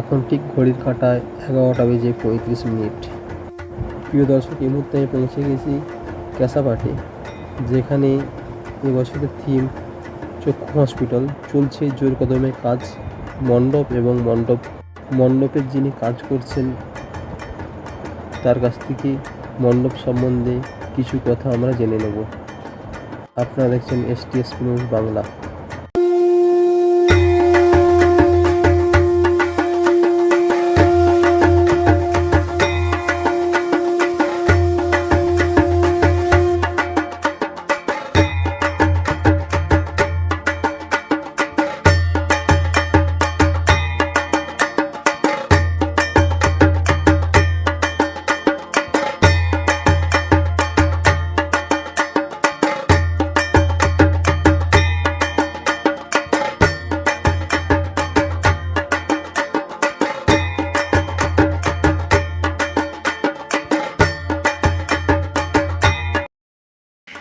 এখন ঠিক ঘড়ির কাঁটায় এগারোটা বেজে পঁয়ত্রিশ মিনিট। প্রিয় দর্শক, এই মুহূর্তে আমি পৌঁছে গেছি ক্যাসাপাটে যেখানে এবছরের থিম চক্ষু হসপিটাল চলছে জোর কদমে কাজ। মণ্ডপ এবং মণ্ডপ মণ্ডপের যিনি কাজ করছেন, তার কাছ থেকে মণ্ডপ সম্বন্ধে কিছু কথা আমরা জেনে নেব। আপনারা দেখছেন এস টি বাংলা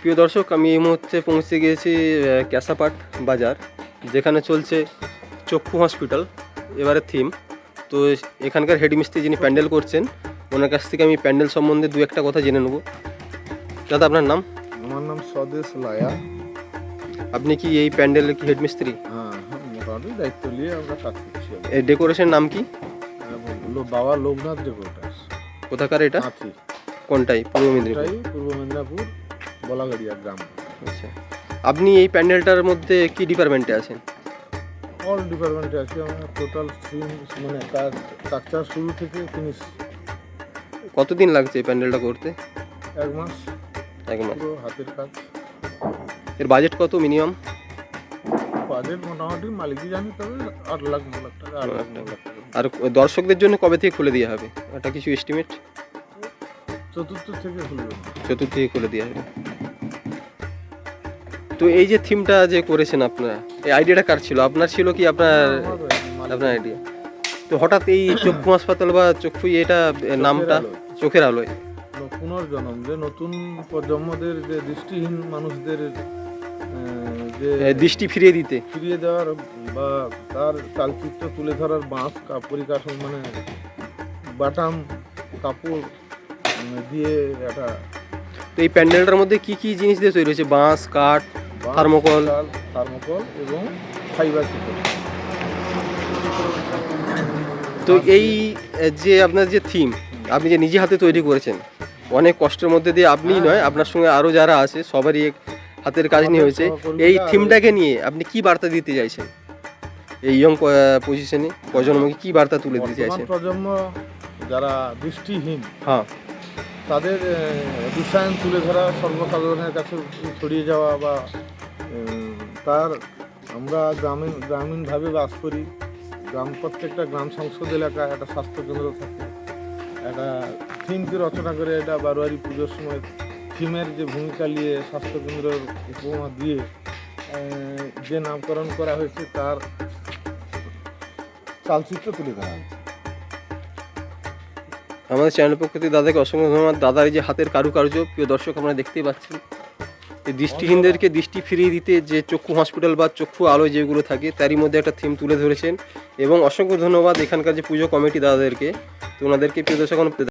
প্রিয় দর্শক আমি এই মুহূর্তে পৌঁছে গিয়েছি ক্যাসাপাট বাজার যেখানে চলছে চক্ষু হসপিটাল এবারে থিম তো এখানকার হেডমিস্ত্রি যিনি প্যান্ডেল করছেন ওনার কাছ থেকে আমি প্যান্ডেল সম্বন্ধে দু একটা কথা জেনে নেব। দাদা আপনার নাম? আমার নাম স্বদেশ লায়া। আপনি কি এই প্যান্ডেলের কি হেডমিস্ত্রি হ্যাঁ হ্যাঁ, মোটামুটি দায়িত্ব নিয়ে আমরা কাজ করছি এই ডেকোরেশন নাম কি? লো- বাবা লোকনাথ রেকর্ডার্স কোথাকার এটা? কোনটাই? পূর্ব মেদিনীপুর। পূর্ব মেদিনীপুর। বলাগাড়িয়া গ্রাম। আচ্ছা। আপনি এই প্যান্ডেলটার মধ্যে কি ডিপার্টমেন্টে আছেন? অল ডিপার্টমেন্টে আছি আমরা। টোটাল মানে কাজ স্ট্রাকচার শুরু থেকে ফিনিশ কতদিন লাগছে এই প্যান্ডেলটা করতে? এক মাস। এক মাস। পুরো হাতের কাজ। এর বাজেট কত মিনিমাম বাজেট মোটামুটি মালিকই জানি তবে আট লাখ ন লাখ টাকা আট লাখ ন লাখ টাকা। আর দর্শকদের জন্য কবে থেকে খুলে দেওয়া হবে? একটা কিছু এস্টিমেট চতুর্থ থেকে খুলবে। চতুর্থ থেকে খুলে দেওয়া হবে। তো এই যে থিমটা যে করেছেন আপনারা এই আইডিয়াটা কার ছিল? আপনার ছিল কি আপনার আপনার আইডিয়া তো হঠাৎ এই চক্ষু হাসপাতাল বা চক্ষু এটা নামটা? চোখের আলোয়। পুনর্জন্ম যে নতুন প্রজন্মদের যে দৃষ্টিহীন মানুষদের যে দৃষ্টি ফিরিয়ে দিতে। ফিরিয়ে দেওয়ার বা তার চালচিত্র তুলে ধরার বাঁশ পরিকাঠামো মানে বাটাম কাপড় দিয়ে একটা তো এই প্যান্ডেলটার মধ্যে কি কি জিনিস দিয়ে তৈরি হয়েছে? বাঁশ কাঠ? থার্মোকল। থার্মোকল এবং ফাইবার তো এই যে আপনার যে থিম আপনি যে নিজে হাতে তৈরি করেছেন অনেক কষ্টের মধ্যে দিয়ে আপনিই নয় আপনার সঙ্গে আরও যারা আছে সবারই এক হাতের কাজ নিয়ে হয়েছে। এই থিমটাকে নিয়ে আপনি কি বার্তা দিতে চাইছেন? এই ইয়ং পজিশনে প্রজন্মকে কি বার্তা তুলে দিতে চাইছেন? প্রজন্ম যারা দৃষ্টিহীন হ্যাঁ। তাদের বিশ্বায়ন তুলে ধরা সর্বসাধারণের কাছে ছড়িয়ে যাওয়া বা তার আমরা গ্রামীণ, গ্রামীণভাবে বাস করি। গ্রাম, প্রত্যেকটা গ্রাম সংসদ এলাকায় একটা স্বাস্থ্যকেন্দ্র থাকে। একটা থিমকে রচনা করে এটা বারোয়ারি পুজোর সময় থিমের যে ভূমিকা নিয়ে স্বাস্থ্যকেন্দ্রের উপমা দিয়ে যে নামকরণ করা হয়েছে তার চালচিত্র তুলে ধরা হয়েছে। আমাদের চ্যানেল পক্ষ থেকে দাদাকে অসংখ্য ধন্যবাদ। দাদার যে হাতের কারুকার্য, প্রিয় দর্শক, আপনারা দেখতেই পাচ্ছেন। এই দৃষ্টিহীনদেরকে দৃষ্টি ফিরিয়ে দিতে যে চক্ষু হসপিটাল বা চক্ষু আলো যেগুলো থাকে, তারই মধ্যে একটা থিম তুলে ধরেছেন। এবং অসংখ্য ধন্যবাদ এখানকার যে পুজো কমিটি দাদাদেরকে। তো ওনাদেরকে প্রিয় দর্শক